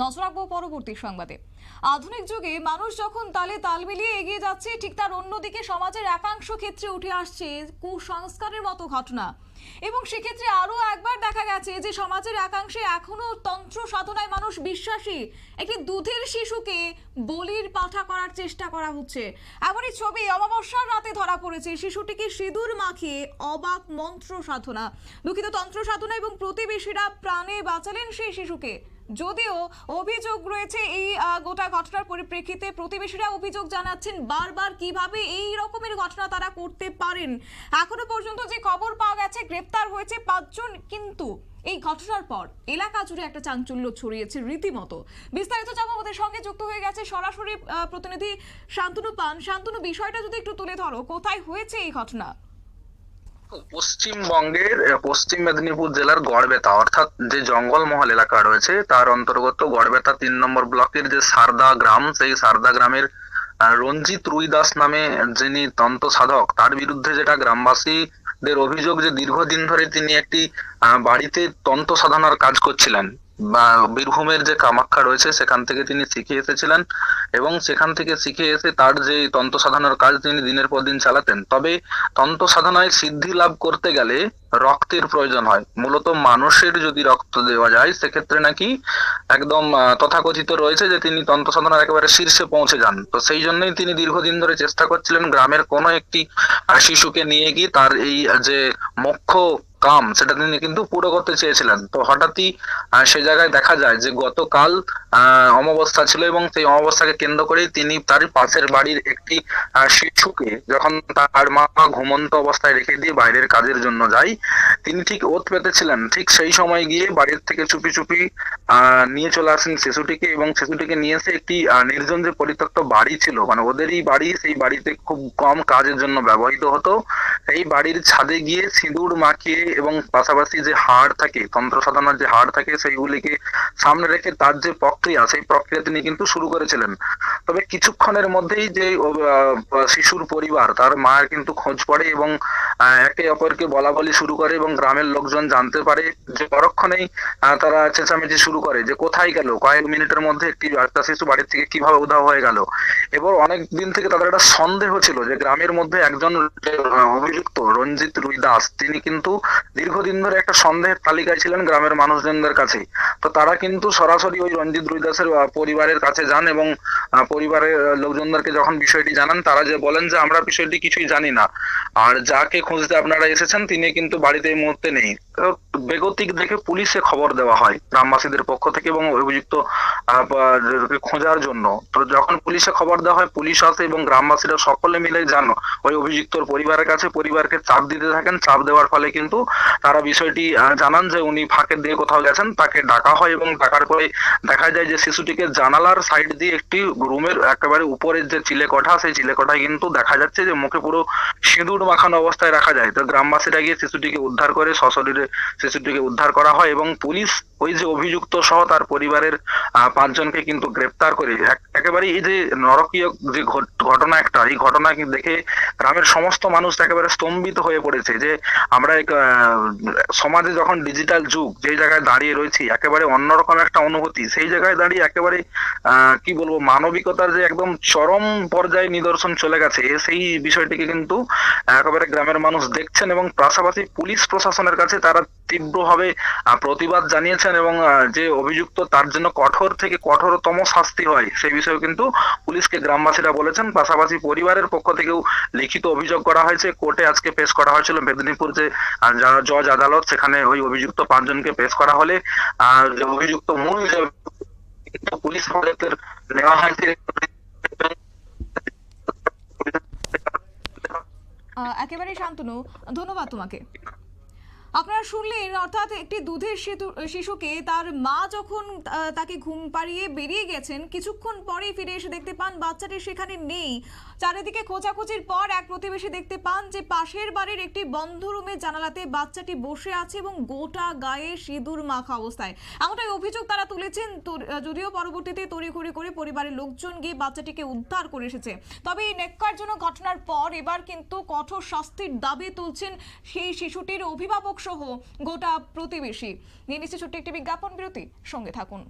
নজর রাখব পরবর্তী সংবাদে। আধুনিক যুগে মানুষ যখন তালে তাল মিলিয়ে এগিয়ে যাচ্ছে, ঠিক তার অন্যদিকে সমাজের একাংশ ক্ষেত্রে উঠে আসছে কুসংস্কারের মতো ঘটনা। এবং সেক্ষেত্রে আরও একবার দেখা গেছে যে সমাজের একাংশে এখনও তন্ত্র সাধনায় মানুষ বিশ্বাসী। একটি দুধের শিশুকে বলির পাঠা করার চেষ্টা করা হচ্ছে। এমনই ছবি অমাবস্যার রাতে ধরা পড়েছে। শিশুটিকে সিঁদুর মাখিয়ে অবাক মন্ত্র সাধনা। দুঃখিত, তন্ত্র সাধনা এবং প্রতিবেশীরা প্রাণে বাঁচালেন সেই শিশুকে। যদিও অভিযোগ রয়েছে এই গোটা ঘটনার পরিপ্রেক্ষিতে প্রতিবেশীরা অভিযোগ জানাচ্ছেন বারবার কীভাবে এই রকমের ঘটনা তারা করতে পারেন। এখনও পর্যন্ত যে খবর পাওয়া গেছে, গ্রেপ্তার হয়েছে পাঁচজন, কিন্তু এই ঘটনার পর এলাকা জুড়ে একটা চাঞ্চল্য ছড়িয়েছে রীতিমতো। বিস্তারিত জানব আমাদের সঙ্গে যুক্ত হয়ে গেছে সরাসরি প্রতিনিধি শান্তনু পান। শান্তনু, বিষয়টা যদি একটু তুলে ধরো, কোথায় হয়েছে এই ঘটনা? পশ্চিমবঙ্গের পশ্চিম মেদিনীপুর জেলার গড়বেতা, অর্থাৎ যে জঙ্গলমহল এলাকা রয়েছে, তার অন্তর্গত গড়বেতা তিন নম্বর ব্লকের যে সারদা গ্রাম, সেই সারদা গ্রামের রঞ্জিত রুইদাস নামে যিনি তন্ত্র সাধক, তার বিরুদ্ধে যেটা গ্রামবাসীদের অভিযোগ যে দীর্ঘদিন ধরে তিনি একটি বাড়িতে তন্ত্র সাধনার কাজ করছিলেন। বীরভূমের যে কামাখ্যা রয়েছে, সেখান থেকে তিনি শিখে এসেছিলেন এবং সেখান থেকে শিখে এসে তার যে তন্ত্র সাধনার কাজ তিনি দিনের পর দিন চালাতেন। তবে তন্ত্র সাধনায় সিদ্ধি লাভ করতে গেলে রক্তের প্রয়োজন হয়। মূলত মানুষের যদি রক্ত দেওয়া যায়, সেক্ষেত্রে নাকি একদম তথাকথিত রয়েছে যে তিনি তন্ত্র সাধনার একেবারে শীর্ষে পৌঁছে যান। তো সেই জন্যই তিনি দীর্ঘদিন ধরে চেষ্টা করছিলেন গ্রামের কোনো একটি শিশুকে নিয়ে গিয়ে তার এই যে মোক্ষ কাম সেটা তিনি কিন্তু পুরো করতে চেয়েছিলেন। তো হঠাৎই সে জায়গায় দেখা যায় যে গতকাল আহ, অমাবস্যা ছিল এবং সেই অমাবস্যাকে কেন্দ্র করেই তিনি তার পাশের বাড়ির একটি শিশুকে যখন তার মা ঘুমন্ত অবস্থায় রেখে দিয়ে বাইরের কাজের জন্য যায় তিনি ঠিক ওত পেতেছিলেন। ঠিক সেই সময় গিয়ে বাড়ির থেকে চুপি চুপি নিয়ে চলে আসেন শিশুটিকে এবং শিশুটিকে নিয়ে এসে একটি নির্জন যে পরিত্যক্ত বাড়ি ছিল মানে ওদেরই বাড়ি সেই বাড়িতে খুব কম কাজের জন্য ব্যবহৃত হতো। এই বাড়ির ছাদে গিয়ে সিঁদুর মাখিয়ে এবং পাশাপাশি যে হাড় থাকে, তন্ত্র সাধনার যে হাড় থাকে, সেইগুলিকে সামনে রেখে তার যে প্রক্রিয়া, সেই প্রক্রিয়া তিনি কিন্তু শুরু করেছিলেন। তবে কিছুক্ষণের মধ্যেই যে শিশুর পরিবার, তার মায়ের কিন্তু খোঁজ পড়ে এবং একে অপরকে বলা বলি শুরু করে এবং গ্রামের লোকজন জানতে পারে যে পরক্ষণেই তারা চেঁচামেচি শুরু করে যে কোথায় গেল, কয়েক মিনিটের মধ্যে একটি বাচ্চা শিশু বাড়ি থেকে কীভাবে উধাও হয়ে গেল। এবার অনেক দিন থেকে তাদের একটা সন্দেহ ছিল যে গ্রামের মধ্যে একজন অভিযুক্ত রঞ্জিত রুই দাস, তিনি কিন্তু দীর্ঘদিন ধরে একটা সন্দেহের তালিকায় ছিলেন গ্রামের মানুষজনদের কাছে। তো তারা কিন্তু সরাসরি ওই রঞ্জিত রুই দাসের পরিবারের কাছে যান এবং পরিবারের লোকজনদেরকে যখন বিষয়টি জানান, তারা যে বলেন যে আমরা বিষয়টি কিছুই জানি না। আর যাকে খুঁজতে আপনারা এসেছেন তিনি কিন্তু বাড়িতে এই মুহূর্তে নেই। বেগতিক দেখে পুলিশে খবর দেওয়া হয় গ্রামবাসীদের পক্ষ থেকে এবং অভিযুক্ত খোঁজার জন্য। তো যখন পুলিশে খবর দেওয়া হয়, পুলিশ আসে এবং গ্রামবাসীরা সকলে মিলে জানো, ওই অভিযুক্তর পরিবারের কাছে পরিবারকে চাপ দিতে থাকেন। চাপ দেওয়ার ফলে কিন্তু তারা বিষয়টি জানান যে উনি ফাঁকে দিয়ে কোথাও গেছেন, তাকে ডাকা হয় এবং ডাকার পরে দেখা যায় যে শিশুটিকে জানালার সাইড দিয়ে একটি রুমের একেবারে উপরের যে চিলেকোঠা, সেই চিলেকোঠায় কিন্তু দেখা যাচ্ছে যে মুখে পুরো সিঁদুর মাখানো অবস্থায় রাখা যায়। তো গ্রামবাসীরা গিয়ে শিশুটিকে উদ্ধার করে সশরীরে শিশুটিকে উদ্ধার করা হয় এবং পুলিশ ওই যে অভিযুক্ত সহ তার পরিবারের পাঁচজনকে কিন্তু গ্রেপ্তার করে। একেবারে এই যে নরকীয় যে ঘটনা একটা, এই ঘটনা দেখে গ্রামের সমস্ত মানুষ একেবারে স্তম্ভিত হয়ে পড়েছে যে আমরা সমাজে যখন ডিজিটাল যুগ যে জায়গায় দাঁড়িয়ে রয়েছি, একেবারে অন্যরকম একটা অনুভূতি। সেই জায়গায় দাঁড়িয়ে একেবারে কি বলব, মানবিকতার যে একদম চরম পর্যায়ে নিদর্শন চলে গেছে সেই বিষয়টিকে কিন্তু একেবারে গ্রামের মানুষ দেখছেন এবং পাশাপাশি পুলিশ প্রশাসনের কাছে তারা তীব্রভাবে আহ, প্রতিবাদ জানিয়েছেন এবং যে অভিযুক্ত তার জন্য কঠোর থেকে কঠোরতম শাস্তি হয় সেই বিষয়ে কিন্তু পুলিশকে গ্রামবাসীরা বলেছেন। পাশাপাশি পরিবারের পক্ষ থেকেও লিখিত অভিযোগ করা হয়েছে। কোর্টে আজকে পেশ করা হয়েছিল মেদিনীপুর যে জজ আদালত সেখানে ওই অভিযুক্ত পাঁচজনকে পেশ করা হলে অভিযুক্ত মূল যে পুলিশ হেফাজতের নেওয়া হয়েছে আহ, একেবারেই শান্তনু ধন্যবাদ তোমাকে। আপনারা শুনলেন, অর্থাৎ একটি দুধের শিশু- শিশুকে তার মা যখন তাকে ঘুম পাড়িয়ে বেরিয়ে গেছেন, কিছুক্ষণ পরে ফিরে এসে দেখতে পান বাচ্চাটি সেখানে নেই। চারিদিকে খোঁজাখুঁজির পর এক প্রতিবেশী দেখতে পান যে পাশের বাড়ির একটি বন্ধ রুমের জানালাতে বাচ্চাটি বসে আছে এবং গোটা গায়ে সিঁদুর মাখা অবস্থায়। এমনটাই অভিযোগ তারা তুলেছেন যদিও পরবর্তীতে তড়িঘড়ি করে পরিবারের লোকজন গিয়ে বাচ্চাটিকে উদ্ধার করে এসেছে। তবে এই নেককারজনক ঘটনার পর এবার কিন্তু কঠোর শাস্তির দাবি তুলছেন সেই শিশুটির অভিভাবক সহ গোটা প্রতিবেশী। নিয়ে নিচ্ছে ছোট্ট একটি বিজ্ঞাপন বিরতি। সঙ্গে থাকুন।